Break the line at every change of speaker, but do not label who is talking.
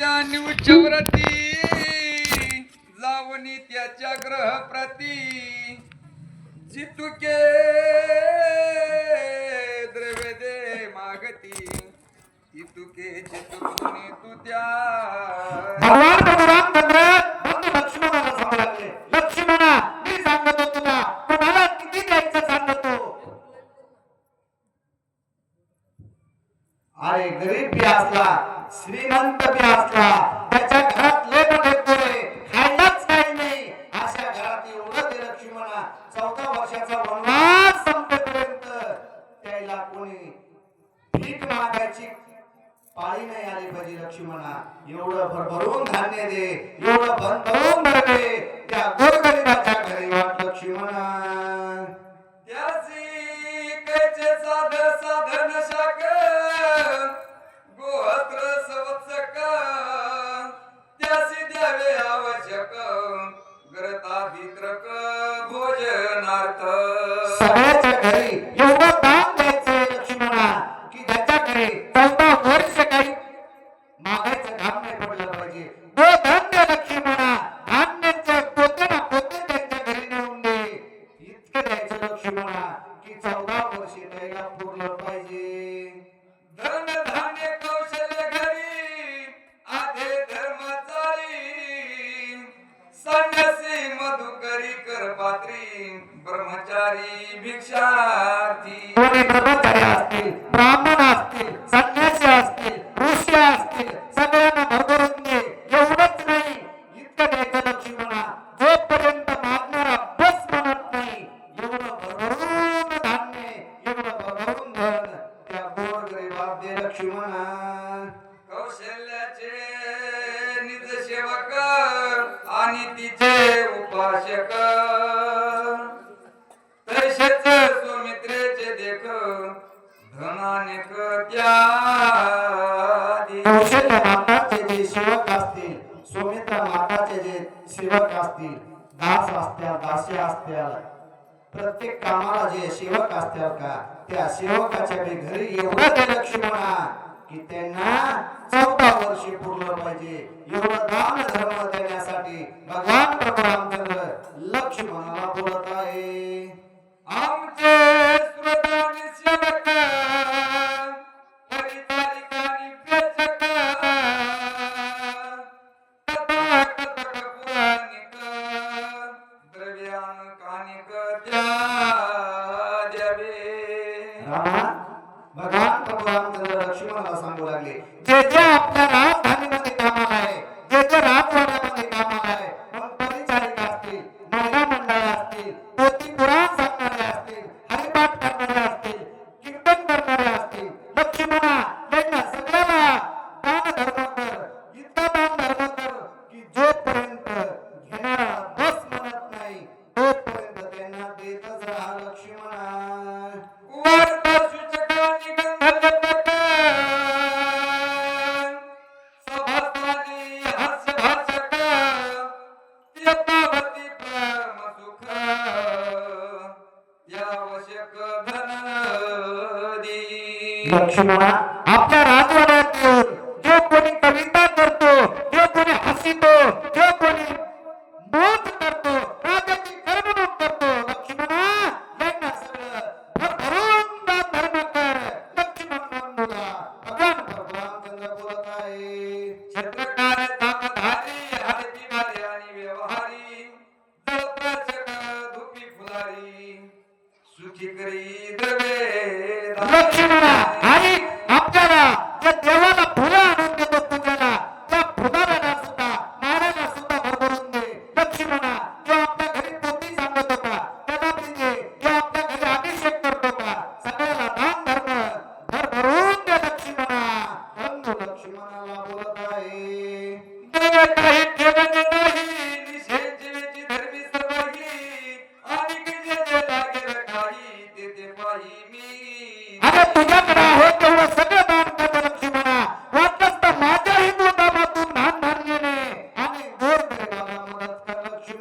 त्या निवृत्ती त्याच्या ग्रह प्रती जितुके द्रव्य दे मागती जितुके चितुकुनी तू त्या.
भगवान रघुरामचंद्र बंधू लक्ष्मणाला सांगू लागले. लक्ष्मणा मी सांगतो तुला कोणाला किती द्यायचं सांगतो? अरे गरीब बी असला श्रीमंत बी असला त्याच्या घरात लय मोठे पोरे खायलाच काही नाही. अशा घरात एवढं ते लक्ष्मणा चौदा वर्षाचा वनवास संपेपर्यंत त्याला कोणी भीक मागायची पाळी नाही आली पाहिजे लक्ष्मणा एवढं भरभरून धान्य दे एवढं भरभरून
भोजनार्थ
सगळ्याच्या घरी एवढं
कर पात्री ब्रह्मचारी भिक्षार्थी.
कोणी ब्रह्मचारी असतील ब्राह्मण असतील संन्यासी असतील ऋषी असतील सगळ्यांना
उपासक. तैसेच सुमित्रेचे देख धनानेक त्या
माताचे जे सेवक असतील सुमित्र माताचे जे सेवक असतील दास असत्या दासी असत्या प्रत्येक कामाला जे सेवक असतील का त्या सेवकाच्या बी घरी एवढं ते लक्ष म्हणा की त्यांना चौदा वर्षे पूर्ण पाहिजे. एवढं दान धर्म देण्यासाठी भगवान
द्रव्यान
भगवान प्रभू रामचंद्र लक्ष्मणाला सांगू लागले. जे जे आपल्या राजधानीमध्ये लक्ष्मणा आपल्या राजवाड्यातून जो कोणी कविता करतो जो कोणी हसितो जो कोणी मोज करतो राजाची करमणूक करतो लक्ष्मणा यांना सगळं भरभरून धर्म कर लक्ष्मण बंधूला भगवान प्रभू रामचंद्र बोलत आहे.
सुखी करी द्रवे
तुझ्याकडे आहे तेवढं सगळं दान कर म्हणा वाटलंच तर माझ्या हिंदू धर्मातून धान धान्याने आणि गोर निर्धार
मग त्याची